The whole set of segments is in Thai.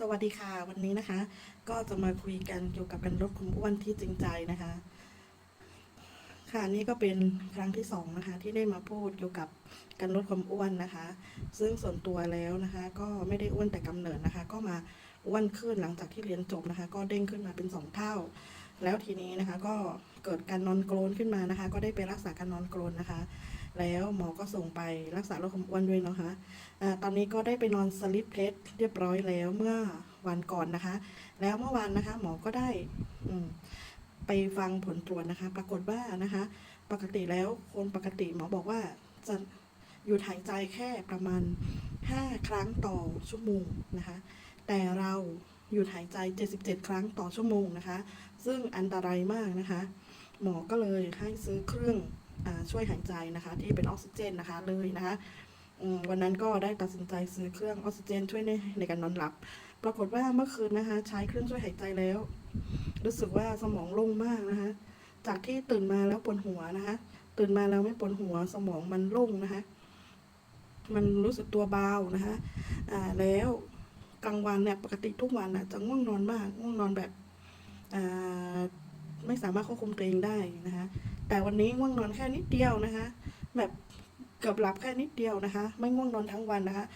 สวัสดีค่ะวันนี้นะคะ ก็จะมาคุยกันเกี่ยวกับการลดความอ้วนที่จริงใจนะคะ ค่ะนี่ก็เป็นครั้งที่สองนะคะ ที่ได้มาพูดเกี่ยวกับการลดความอ้วนนะคะ ซึ่งส่วนตัวแล้วนะคะ ก็ไม่ได้อ้วนแต่กำเนิดนะคะ ก็มาอ้วนขึ้นหลังจากที่เรียนจบนะคะ ก็เด้งขึ้นมาเป็นสองเท่า แล้วทีนี้นะคะ ก็เกิดการนอนกรนขึ้นมานะคะ ก็ได้ไปรักษาการนอนกรนนะคะ แล้วหมอก็ส่งไปรักษาโรคความอ้วนด้วยเนาะคะอ่าตอนนี้ก็ได้ไปนอนสลิปเพชรเรียบร้อยแล้วเมื่อวันก่อนนะคะ แล้วเมื่อวานนะคะ หมอก็ได้อืไปฟังผลตรวจนะคะ ปรากฏว่านะคะ ปกติแล้วคนปกติหมอบอกว่าจะหยุดหายใจแค่ประมาณ 5 ครั้งต่อชั่วโมงนะคะ แต่เราหยุดหายใจ 77 ครั้งต่อชั่วโมงนะคะ ซึ่งอันตรายมากนะคะ หมอก็เลยให้ซื้อเครื่อง ช่วยหายใจนะคะ ที่เป็นออกซิเจนนะคะเลยนะคะวันนั้นก็ได้ตัดสินใจซื้อเครื่องออกซิเจน ช่วยในในการนอนหลับ ปรากฏว่าเมื่อคืนนะคะ ใช้เครื่องช่วยหายใจแล้ว รู้สึกว่าสมองโล่งมากนะคะ จากที่ตื่นมาแล้วปวดหัวนะคะ ตื่นมาแล้วไม่ปวดหัวสมองมันโล่งนะคะ มันรู้สึกตัวเบานะคะอ่าแล้วกลางวันเนี่ยปกติทุกวันนะจะง่วงนอนมากง่วงนอนแบบอ่า ไม่สามารถควบคุมตัวเองได้นะคะ แต่วันนี้ง่วงนอนแค่นิดเดียวนะคะ แบบเกือบหลับแค่นิดเดียวนะคะ ไม่ง่วงนอนทั้งวันนะคะ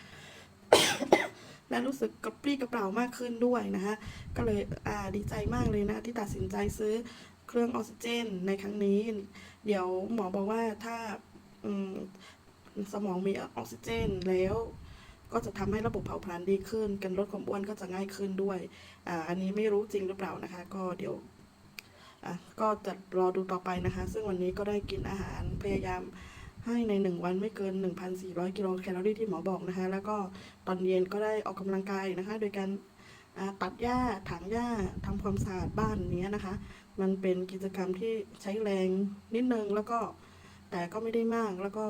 และรู้สึกกระปรี้กระเปร่ามากขึ้นด้วยนะคะ ก็เลยอ่าดีใจมากเลยนะ ที่ตัดสินใจซื้อเครื่องออกซิเจน ในครั้งนี้ เดี๋ยวหมอบอกว่าถ้าอืสมองมีออกซิเจนแล้วก็จะทำให้ระบบเผาผลาญดีขึ้นการลดความอ้วนก็จะง่ายขึ้นด้วย อ่า อันนี้ไม่รู้จริงหรือเปล่านะคะ ก็เดี๋ยว อะก็จะรอดูต่อไปนะคะ ซึ่งวันนี้ก็ได้กินอาหารพยายามให้ในหนึ่งวันไม่เกิน 1,400 กิโลแคลอรี่ที่หมอบอกนะคะ แล้วก็ตอนเย็นก็ได้ออกกำลังกายนะคะ โดยการตัดหญ้าถางหญ้าทำความสะอาดบ้านเนี้นะคะ มันเป็นกิจกรรมที่ใช้แรงนิดนึงแล้วก็แต่ก็ไม่ได้มากแล้วก็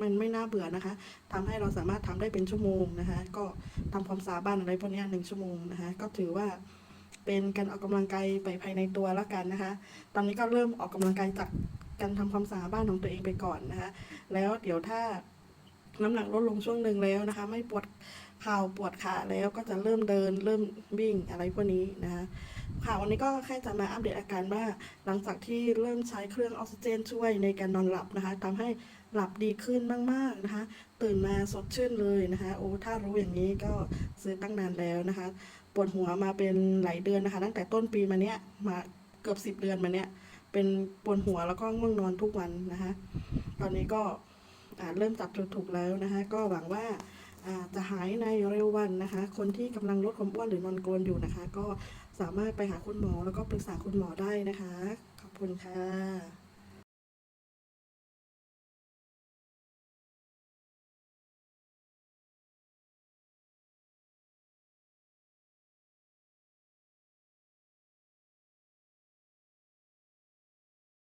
มันไม่น่าเบื่อนะคะทำให้เราสามารถทำได้เป็นชั่วโมงนะคะ ก็ทำความสะอาดบ้านอะไรพวกนี้หนึ่งชั่วโมงนะคะ ก็ถือว่า เป็นการออกกำลังกายไปภายในตัวแล้วกันนะคะ ตอนนี้ก็เริ่มออกกำลังกายจากการทำความสะอาดบ้านของตัวเองไปก่อนนะคะ แล้วเดี๋ยวถ้าน้ำหนักลดลงช่วงหนึ่งแล้วนะคะ ไม่ปวด เข่าปวดขาแล้วก็จะเริ่มเดิน เริ่มวิ่งอะไรพวกนี้นะคะค่ะวันนี้ก็แค่จะมาอัปเดตอาการว่าหลังจากที่เริ่มใช้เครื่องออกซิเจนช่วยในการนอนหลับนะคะทำให้หลับดีขึ้นมากๆนะคะ ตื่นมาสดชื่นเลยนะคะ โอ้ถ้ารู้อย่างนี้ก็ซื้อตั้งนานแล้วนะคะปวดหัวมาเป็นหลายเดือนนะคะ ตั้งแต่ต้นปีมาเนี้ยมาเกือบสิบเดือนมาเนี้ยเป็นปวดหัวแล้วก็ง่วงนอนทุกวันนะคะ ตอนนี้ก็เริ่มจับจุดถูกแล้วนะคะ ก็หวังว่า จะหายในเร็ววันนะคะ คนที่กำลังลดความอ้วนหรือนอนกรนอยู่นะคะ ก็สามารถไปหาคุณหมอแล้วก็ปรึกษาคุณหมอได้นะคะ ขอบคุณค่ะ